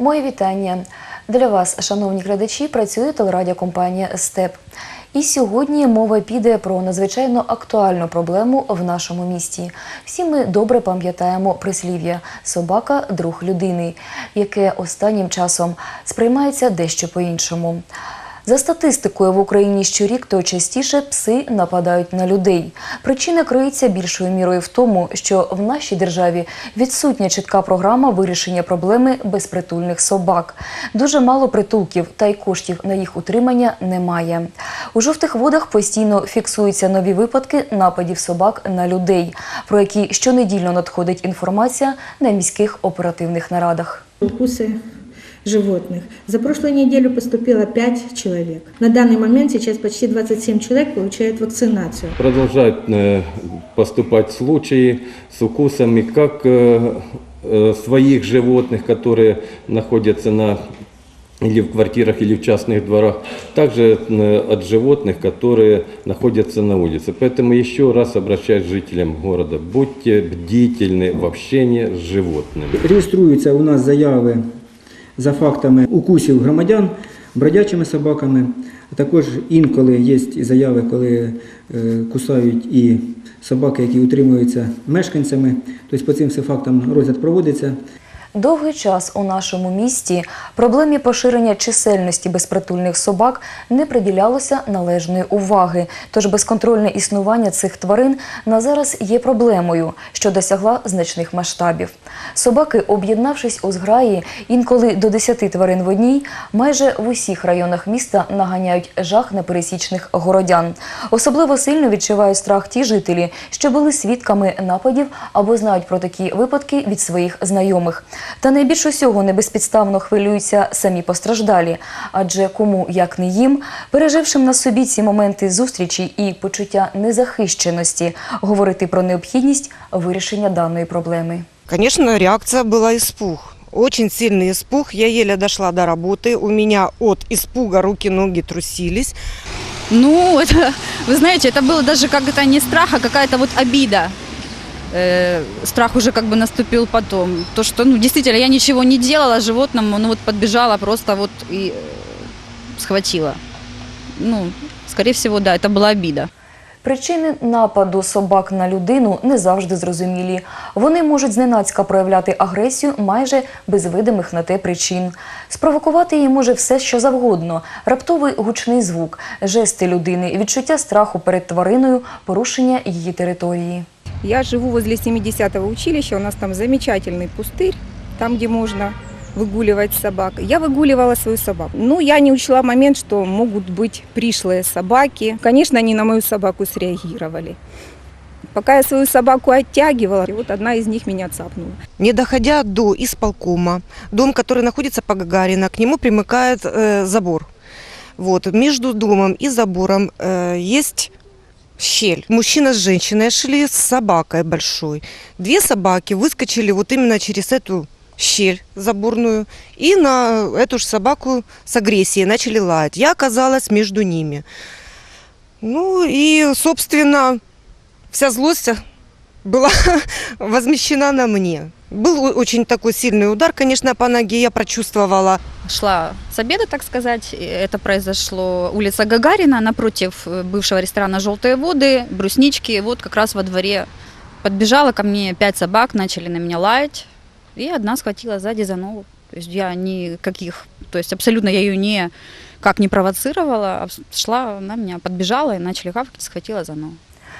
Моє вітання для вас, шановні глядачі. Працює телерадіокомпанія Степ. І сьогодні мова піде про надзвичайно актуальну проблему в нашому місті. Всі ми добре пам'ятаємо прислів'я собака друг людини, яке останнім часом сприймається дещо по-іншому. За статистикою в Україні щорік то частіше пси нападають на людей. Причина криється більшою мірою в тому, що в нашій державі відсутня чітка програма вирішення проблеми безпритульних собак. Дуже мало притулків, та й коштів на їх утримання немає. У жовтих водах постійно фіксуються нові випадки нападів собак на людей, про які щонедільно надходить інформація на міських оперативних нарадах. укусы животных. За прошлую неделю поступило 5 человек. На данный момент сейчас почти 27 человек получают вакцинацию. Продолжают э, поступать случаи с укусами как э, э, своих животных, которые находятся на или в квартирах, или в частных дворах, также от животных, которые находятся на улице. Поэтому еще раз обращаюсь к жителям города, будьте бдительны в общении с животными. Реєструються у нас заяви за фактами укусів громадян бродячими собаками. Також інколи є заяви, коли е, кусають і собаки, які утримуються мешканцями. Тобто по цим всім фактам розгляд проводиться. Довгий час у нашому місті проблемі поширення чисельності безпритульних собак не приділялося належної уваги. Тож безконтрольне існування цих тварин на зараз є проблемою, що досягла значних масштабів. Собаки, об'єднавшись у зграї, інколи до 10 тварин в одній, майже в усіх районах міста наганяють жах на пересічних городян. Особливо сильно відчувають страх ті жителі, що були свідками нападів або знають про такі випадки від своїх знайомих. Та найбільш усього небезпідставно хвилюються самі постраждалі, адже кому як не їм, пережившим на собі ці моменти зустрічі і почуття незахищеності, говорити про необхідність вирішення даної проблеми. Конечно, реакция была испуг. Очень сильный испуг. Я еле дошла до работы. У меня от испуга руки-ноги трусились. Ну, это, вы знаете, это было даже как это не страх, а какая-то вот обида. Э, страх уже как бы наступил потом. То, что, ну, действительно, я ничего не делала животному, ну, вот подбежала просто вот и э, схватила. Ну, скорее всего, да, это была обида. Причини нападу собак на людину не завжди зрозумілі. Вони можуть зненацька проявляти агресію майже без видимих на те причин. Спровокувати її може все, що завгодно: раптовий гучний звук, жести людини, відчуття страху перед твариною, порушення її території. Я живу возле 70-го училища, у нас там замечательный пустырь, там, где можно выгуливать собак. Я выгуливала свою собаку. Ну, я не учла момент, что могут быть пришлые собаки. Конечно, они на мою собаку среагировали. Пока я свою собаку оттягивала, и вот одна из них меня цапнула. Не доходя до исполкома, дом, который находится по Гагарина, к нему примыкает э, забор. Вот, между домом и забором э, есть щель. Мужчина с женщиной шли с собакой большой. Две собаки выскочили вот именно через эту щель заборную и на эту же собаку с агрессией начали лаять. Я оказалась между ними. Ну и, собственно, вся злость была возмещена на мне. Был очень такой сильный удар, конечно, по ноге я прочувствовала. Шла с обеда, так сказать. Это произошло улица Гагарина напротив э, бывшего ресторана «Желтые воды», бруснички. Вот как раз во дворе подбежала ко мне пять собак, начали на меня лаять. И одна схватила сзади за ногу. То есть я никаких, то есть абсолютно я ее не как не провоцировала, а шла на меня, подбежала и начали хавкать, схватила за ногу.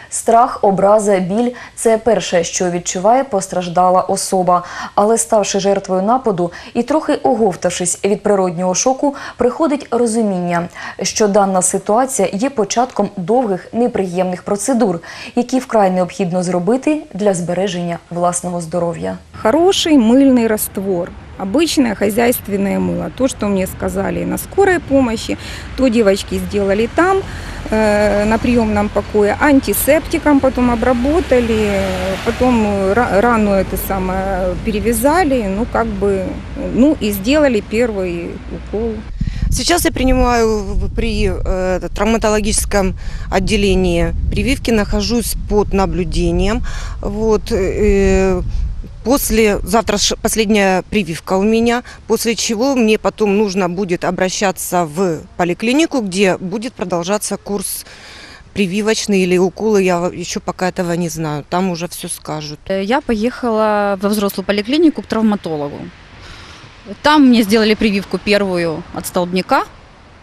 Страх, образа, біль це перше, що відчуває постраждала особа. Але ставши жертвою нападу і трохи оговтавшись від природнього шоку, приходить розуміння, що дана ситуація є початком довгих неприємних процедур, які вкрай необхідно зробити для збереження власного здоров'я. Хороший мыльный раствор. Обычное хозяйственное мыло. То, что мне сказали на скорой помощи, то девочки сделали там, э, на приемном покое. Антисептиком потом обработали, потом ра- рану это самое перевязали, ну как бы, ну и сделали первый укол. Сейчас я принимаю при э, травматологическом отделении прививки, нахожусь под наблюдением. Вот, э, После, завтра последняя прививка у меня, после чего мне потом нужно будет обращаться в поликлинику, где будет продолжаться курс прививочный или уколы, я еще пока этого не знаю, там уже все скажут. Э, Я поехала во взрослую поликлинику к травматологу. Там мне сделали прививку первую от столбняка,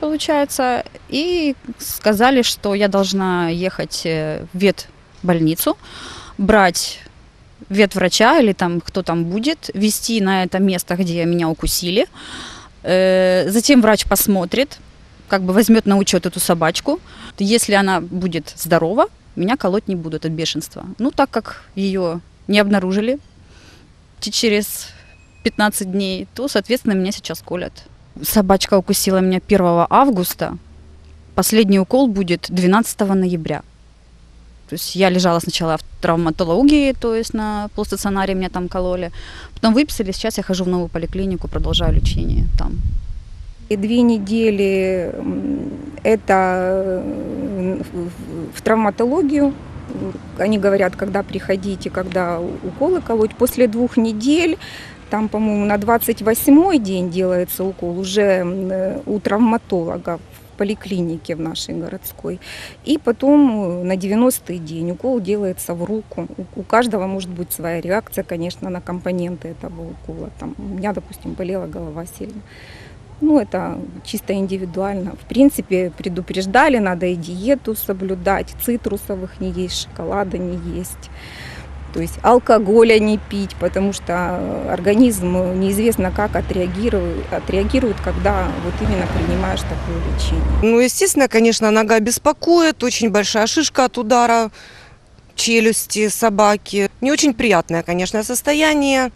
получается, и сказали, что я должна ехать э, в ветбольницу, брать ветврача или там кто там будет, вести на это место, где меня укусили. Э, Затем врач посмотрит, как бы возьмет на учет эту собачку. Если она будет здорова, меня колоть не будут от бешенства. Ну, так как ее не обнаружили через 15 дней, то, соответственно, меня сейчас колят. Собачка укусила меня 1 августа. Последний укол будет 12 ноября. То есть я лежала сначала в травматологии, то есть на полстационаре меня там кололи. Потом выписали, сейчас я хожу в новую поликлинику, продолжаю лечение там. И две недели это в- травматологию. Они говорят, когда приходите, когда уколы колоть. После двух недель, там, по-моему, на 28-й день делается укол уже э, у травматолога поликлинике в нашей городской. И потом э, на 90-й день укол делается в руку. У- каждого может быть своя реакция, конечно, на компоненты этого укола. Там, у меня, допустим, болела голова сильно. Ну, это чисто индивидуально. В принципе, предупреждали, надо и диету соблюдать, цитрусовых не есть, шоколада не есть. То есть алкоголя не пить, потому что организм неизвестно как отреагирует, отреагирует, когда вот именно принимаешь такое лечение. Ну, естественно, конечно, нога беспокоит, очень большая шишка от удара челюсти собаки. Не очень приятное, конечно, состояние.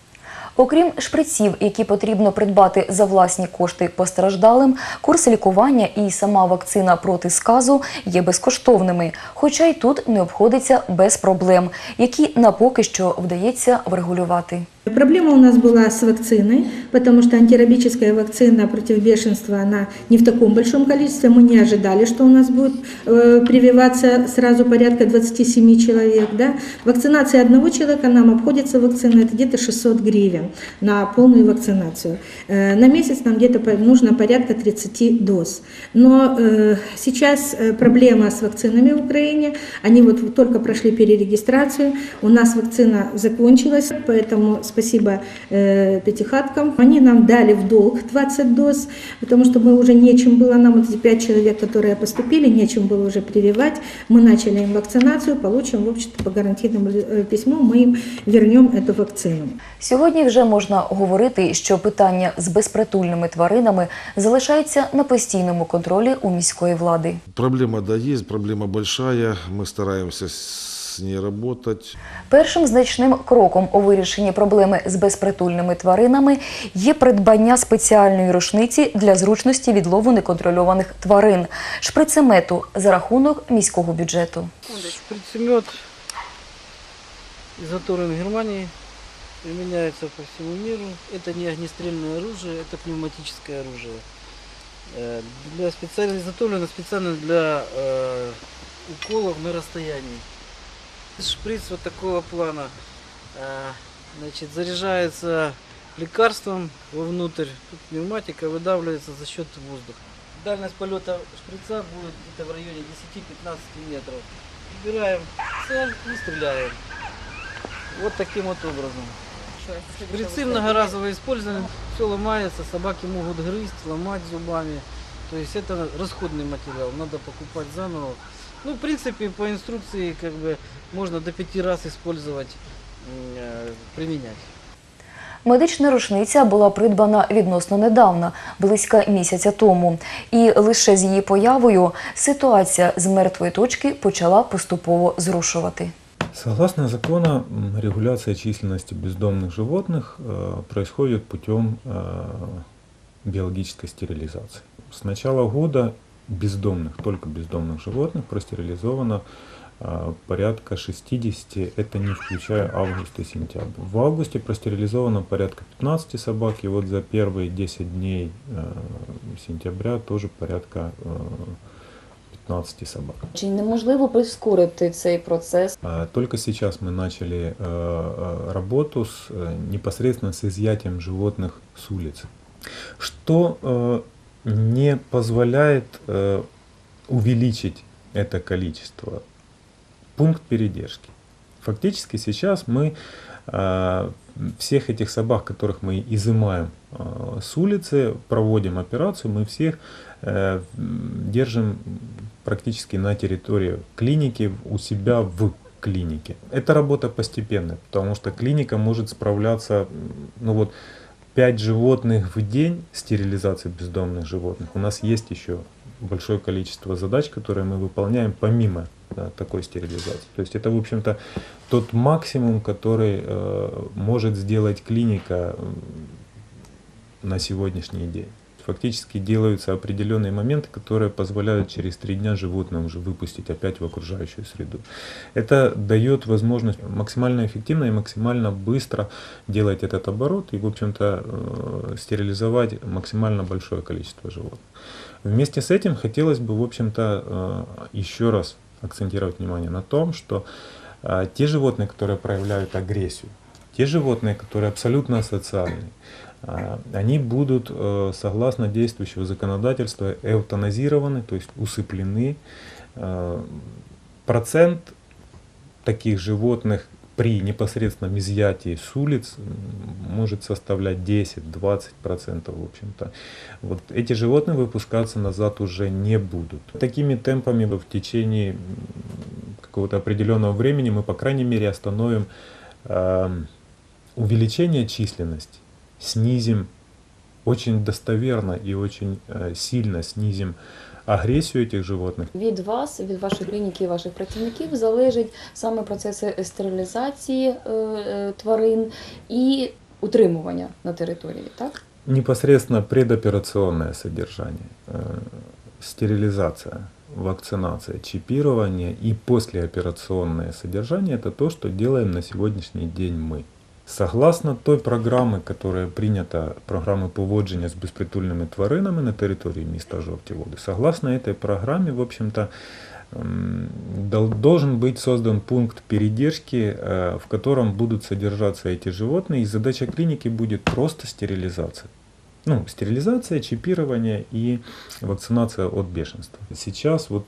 Окрім шприців, які потрібно придбати за власні кошти постраждалим, курс лікування і сама вакцина проти сказу є безкоштовними, хоча й тут не обходиться без проблем, які на поки що вдається врегулювати. Проблема у нас была с вакциной, потому что антирабическая вакцина против бешенства, она не в таком большом количестве. Мы не ожидали, что у нас будет э, прививаться сразу порядка 27 человек. Да? Вакцинация одного человека нам обходится вакцина, это где-то 600 гривен на полную вакцинацию. Э, на месяц нам где-то нужно порядка 30 доз. Но э, сейчас э, проблема с вакцинами в Украине, они вот только прошли перерегистрацию, у нас вакцина закончилась, поэтому спасибо э, пятихаткам. Они нам дали в долг 20 доз, потому что мы уже нечем было, нам вот эти 5 человек, которые поступили, нечем было уже прививать. Мы начали им вакцинацию, получим, в общем-то, по гарантийному э, письму, мы им вернем эту вакцину. Сьогодні вже можна говорити, що питання з безпритульними тваринами залишається на постійному контролі у міської влади. Проблема, да, есть, проблема большая, мы стараемся с ней работать. Першим значним кроком у вирішенні проблеми з безпритульними тваринами є придбання спеціальної рушниці для зручності відлову неконтрольованих тварин шприцемету за рахунок міського бюджету. Шприцемет изготовлен в Германии, применяется по всему миру. Это не огнестрельное оружие, это пневматическое оружие. Э, Для специально изготовлено специально для э, уколов на расстоянии. Шприц вот такого плана э, значит, заряжается лекарством вовнутрь. Тут пневматика выдавливается за счет воздуха. Дальность полета шприца будет где-то в районе 10-15 метров. Выбираем цель и стреляем. Вот таким вот образом. Шприцы многоразово использованы, все ломается, собаки могут грызть, ломать зубами. То есть это расходный материал, надо покупать заново. Ну, в принципе, по инструкции как бы можно до пяти раз использовать, м, э, применять. Медична рушниця була придбана відносно недавно, близько місяця тому, і лише з її появою ситуація з мертвої точки почала поступово зрушувати. Согласно закону, м, регуляция численности бездомных животных э, происходит путем э, биологической стерилизации. С начала года бездомных, только бездомных животных простерилизовано э, порядка 60, это не включая август и сентябрь. В августе простерилизовано порядка 15 собак, и вот за первые 10 дней э, сентября тоже порядка э, 15 собак. Чи неможливо прискорити цей процес? А Только сейчас мы начали э, работу с, э, непосредственно с изъятием животных с улиц, что не позволяет э, увеличить это количество. Пункт передержки. Фактически сейчас мы э, всех этих собак, которых мы изымаем э, с улицы, проводим операцию, мы всех держим практически на территории клиники, у себя в клинике. Это работа постепенная, потому что клиника может справляться, ну вот, 5 животных в день стерилизации бездомных животных. У нас есть еще большое количество задач, которые мы выполняем помимо да, такой стерилизации. То есть это, в общем-то, тот максимум, который э, может сделать клиника на сегодняшний день. Фактически делаются определенные моменты, которые позволяют через три дня животное уже выпустить опять в окружающую среду. Это дает возможность максимально эффективно и максимально быстро делать этот оборот и, в общем-то, э, стерилизовать максимально большое количество животных. Вместе с этим хотелось бы, в общем-то, э, еще раз акцентировать внимание на том, что э, те животные, которые проявляют агрессию, те животные, которые абсолютно асоциальны, они будут, э, согласно действующего законодательства, эвтаназированы, то есть усыплены. Э, Процент таких животных при непосредственном изъятии с улиц может составлять 10-20%, в общем-то. Вот эти животные выпускаться назад уже не будут. Такими темпами в течение какого-то определенного времени мы, по крайней мере, остановим эм, увеличение численности, снизим очень достоверно и очень э, сильно снизим агрессию этих животных. Від вас, від вашої клініки і ваших працівників залежать саме процеси стерилізації е, е, тварин і утримування на території, так? Непосредственно предоперационное содержание, э, стерилизация, вакцинация, чипирование и послеоперационное содержание – это то, что делаем на сегодняшний день мы. Согласно той програми, которая принята, програми поводження з безпритульними тваринами на території міста Жовті Води, согласно этой программе, в общем-то, м, дол- должен быть создан пункт передержки, э, в котором будут содержаться эти животные, и задача клиники будет просто стерилизация. Ну, стерилизация, чипирование и вакцинация от бешенства. Сейчас вот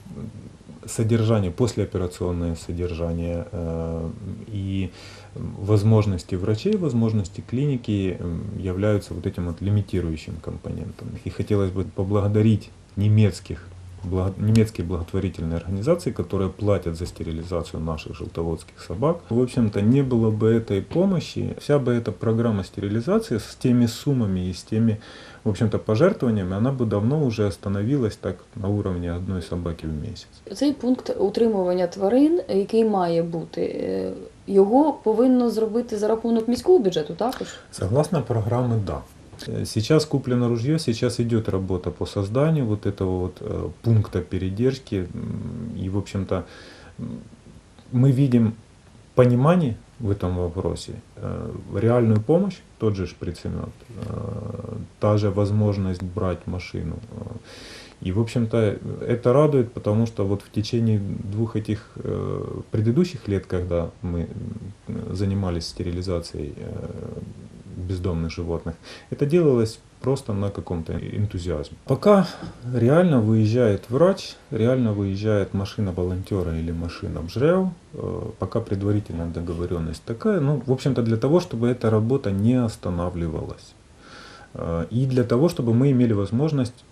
содержание, послеоперационное содержание э, и возможности врачей, возможности клиники м, являются вот этим вот лимитирующим компонентом. И хотелось бы поблагодарить немецких благо- немецкие благотворительные организации, которые платят за стерилизацию наших желтоводских собак. В общем-то, не было бы этой помощи, вся бы эта программа стерилизации с теми суммами и с теми, в общем-то, пожертвованиями, она бы давно уже остановилась так на уровне одной собаки в месяц. Цей пункт утримування тварин, який має бути, е, його повинно зробити за рахунок міського бюджету також. Согласно программы, да. Э, Сейчас куплено ружье, сейчас идет работа по созданию вот этого вот э, пункта передержки. И, в общем-то, мы видим понимание в этом вопросе, э, реальную помощь, тот же шприцемет, та же возможность брать машину. И, в общем-то, это радует, потому что вот в течение двух этих предыдущих лет, когда мы занимались стерилизацией бездомных животных, это делалось просто на каком-то энтузиазме. Пока реально выезжает врач, реально выезжает машина волонтера или машина бжрев, э, пока предварительная договоренность такая, ну, в общем-то, для того, чтобы эта работа не останавливалась. Э, И для того, чтобы мы имели возможность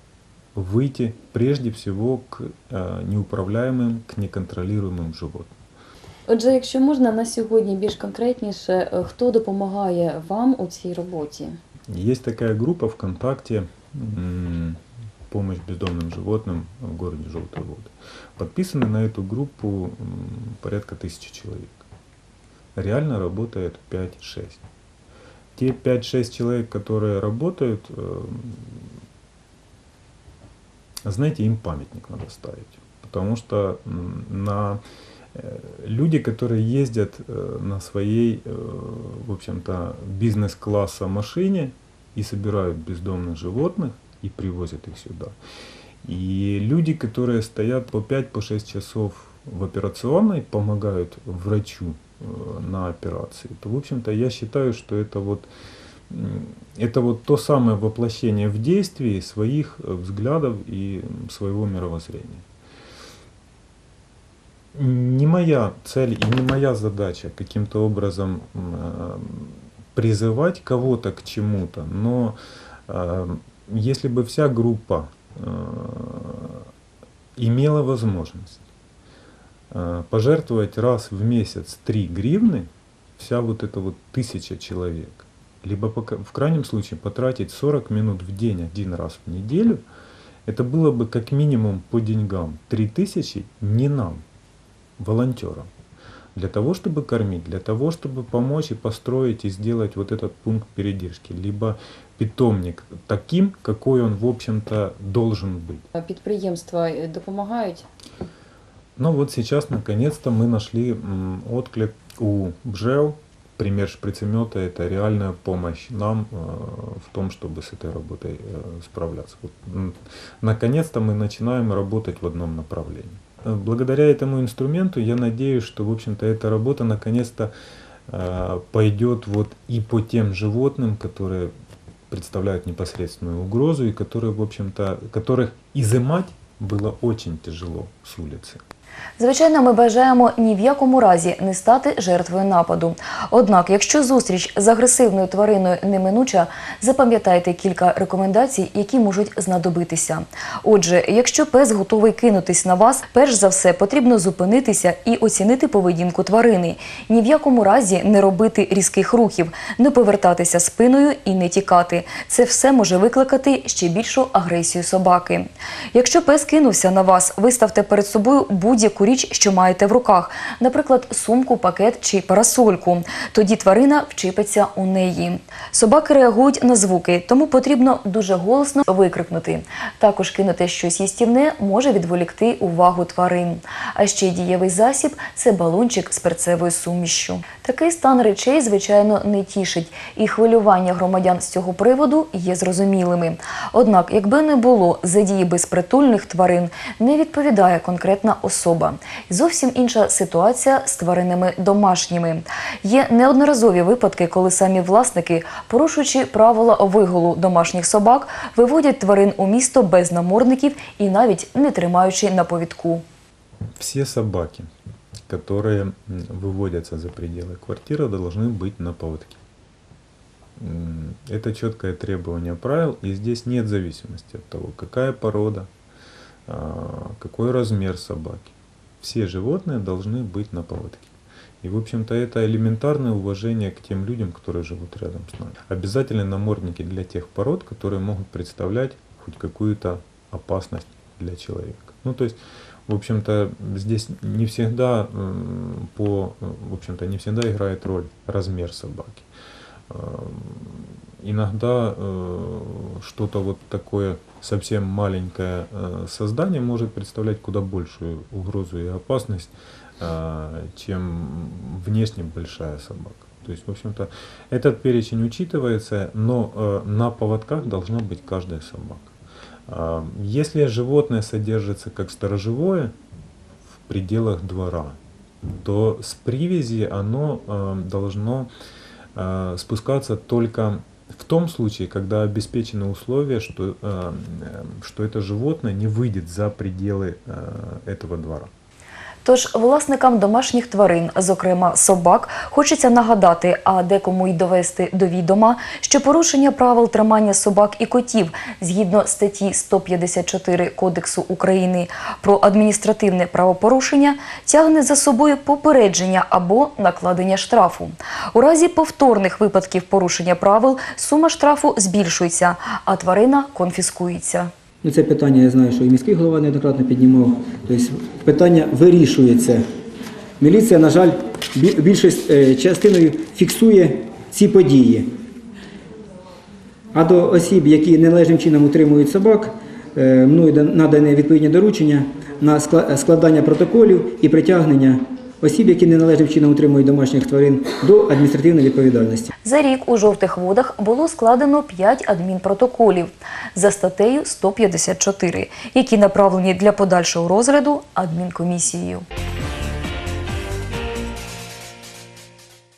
выйти прежде всего к э, неуправляемым, к неконтролируемым животным. Отже, якщо можна на сьогодні більш конкретніше, е, хто допомагає вам у цій роботі? Есть такая группа ВКонтакте м, «Помощь бездомным животным в городе Желтые воды». Подписаны на эту группу м, порядка тысячи человек. Реально работает 5-6. Те 5-6 человек, которые работают, э, знаете, им памятник надо ставить. Потому что м, на э, люди, которые ездят э, на своей, э, в общем-то, бизнес-класса машине и собирают бездомных животных и привозят их сюда. И люди, которые стоят по 5-6 часов в операционной, помогают врачу э, на операции, то, в общем-то, я считаю, что это вот, это вот то самое воплощение в действии своих э, взглядов и своего мировоззрения. Не моя цель и не моя задача каким-то образом э, призывать кого-то к чему-то, но э, если бы вся группа э, имела возможность пожертвовать раз в месяц 3 гривны, вся вот эта вот тысяча человек, либо в крайнем случае потратить 40 минут в день один раз в неделю, это было бы как минимум по деньгам 3000 не нам, волонтерам. Для того, чтобы кормить, для того, чтобы помочь и построить и сделать вот этот пункт передержки, либо питомник таким, какой он, в общем-то, должен быть. Підприємства е, допомагають? Ну вот сейчас наконец-то мы нашли отклик у БЖЭЛ. Пример шприцемета – это реальная помощь нам э, в том, чтобы с этой работой э, справляться. Вот, наконец-то мы начинаем работать в одном направлении. Э, Благодаря этому инструменту я надеюсь, что, в общем-то, эта работа наконец-то э, пойдет вот и по тем животным, которые представляют непосредственную угрозу и которые, в общем-то, которых изымать было очень тяжело с улицы. Звичайно, ми бажаємо ні в якому разі не стати жертвою нападу. Однак, якщо зустріч з агресивною твариною неминуча, запам'ятайте кілька рекомендацій, які можуть знадобитися. Отже, якщо пес готовий кинутись на вас, перш за все потрібно зупинитися і оцінити поведінку тварини. Ні в якому разі не робити різких рухів, не повертатися спиною і не тікати. Це все може викликати ще більшу агресію собаки. Якщо пес кинувся на вас, виставте перед собою будь-яку річ, що маєте в руках, наприклад, сумку, пакет чи парасольку. Тоді тварина вчипиться у неї. Собаки реагують на звуки, тому потрібно дуже голосно викрикнути. Також кинути щось їстівне може відволікти увагу тварин. А ще дієвий засіб це балончик з перцевою сумішшю. Такий стан речей, звичайно, не тішить, і хвилювання громадян з цього приводу є зрозумілими. Однак, якби не було задії безпритульних тварин, не відповідає конкретна особа І Зовсім інша ситуація з тваринами домашніми. Є неодноразові випадки, коли самі власники, порушуючи правила виголу домашніх собак, виводять тварин у місто без намордників і навіть не тримаючи на повідку. Все собаки, которые м, выводятся за пределы квартиры, должны быть на поводке. М, Это четкое требование правил, и здесь нет зависимости от того, какая порода, а, какой размер собаки. Все животные должны быть на поводке. И, в общем-то, это элементарное уважение к тем людям, которые живут рядом с нами. Обязательно намордники для тех пород, которые могут представлять хоть какую-то опасность для человека. Ну, то есть, в общем-то, здесь не всегда по, э, в общем-то, не всегда играет роль размер собаки. Иногда э, что-то вот такое совсем маленькое э, создание может представлять куда большую угрозу и опасность, э, чем внешне большая собака. То есть, в общем-то, этот перечень учитывается, но э, на поводках должна быть каждая собака. А, Если животное содержится как сторожевое в пределах двора, то с привязи оно э, должно э, спускаться только в том случае, когда обеспечены условия, что, э, э, что это животное не выйдет за пределы э, этого двора. Тож власникам домашніх тварин, зокрема собак, хочеться нагадати, а декому й довести до відома, що порушення правил тримання собак і котів згідно статті 154 Кодексу України про адміністративне правопорушення тягне за собою попередження або накладення штрафу. У разі повторних випадків порушення правил сума штрафу збільшується, а тварина конфіскується. Ну, це питання, я знаю, що і міський голова неоднократно піднімав. Тобто питання вирішується. Міліція, на жаль, більшість е, частиною фіксує ці події. А до осіб, які належним чином утримують собак, е, мною надане відповідні доручення на складання протоколів і притягнення осіб, які неналежним чином утримують домашніх тварин, до адміністративної відповідальності. За рік у жовтих водах було складено 5 адмінпротоколів за статтею 154, які направлені для подальшого розгляду адмінкомісією.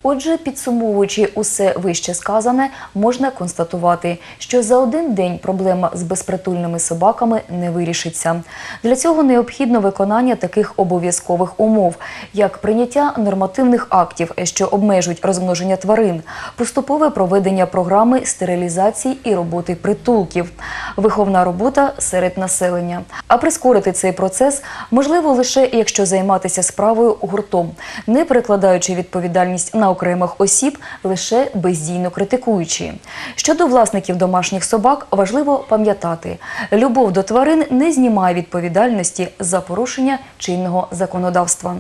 Отже, підсумовуючи усе вище сказане, можна констатувати, що за один день проблема з безпритульними собаками не вирішиться. Для цього необхідно виконання таких обов'язкових умов, як прийняття нормативних актів, що обмежують розмноження тварин, поступове проведення програми стерилізації і роботи притулків, виховна робота серед населення. А прискорити цей процес можливо лише якщо займатися справою гуртом, не перекладаючи відповідальність на окремих осіб, лише бездійно критикуючи. Щодо власників домашніх собак, важливо пам'ятати, любов до тварин не знімає відповідальності за порушення чинного законодавства.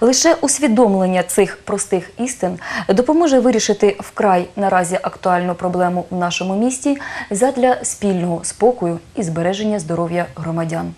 Лише усвідомлення цих простих істин допоможе вирішити вкрай наразі актуальну проблему в нашому місті задля спільного спокою і збереження здоров'я громадян.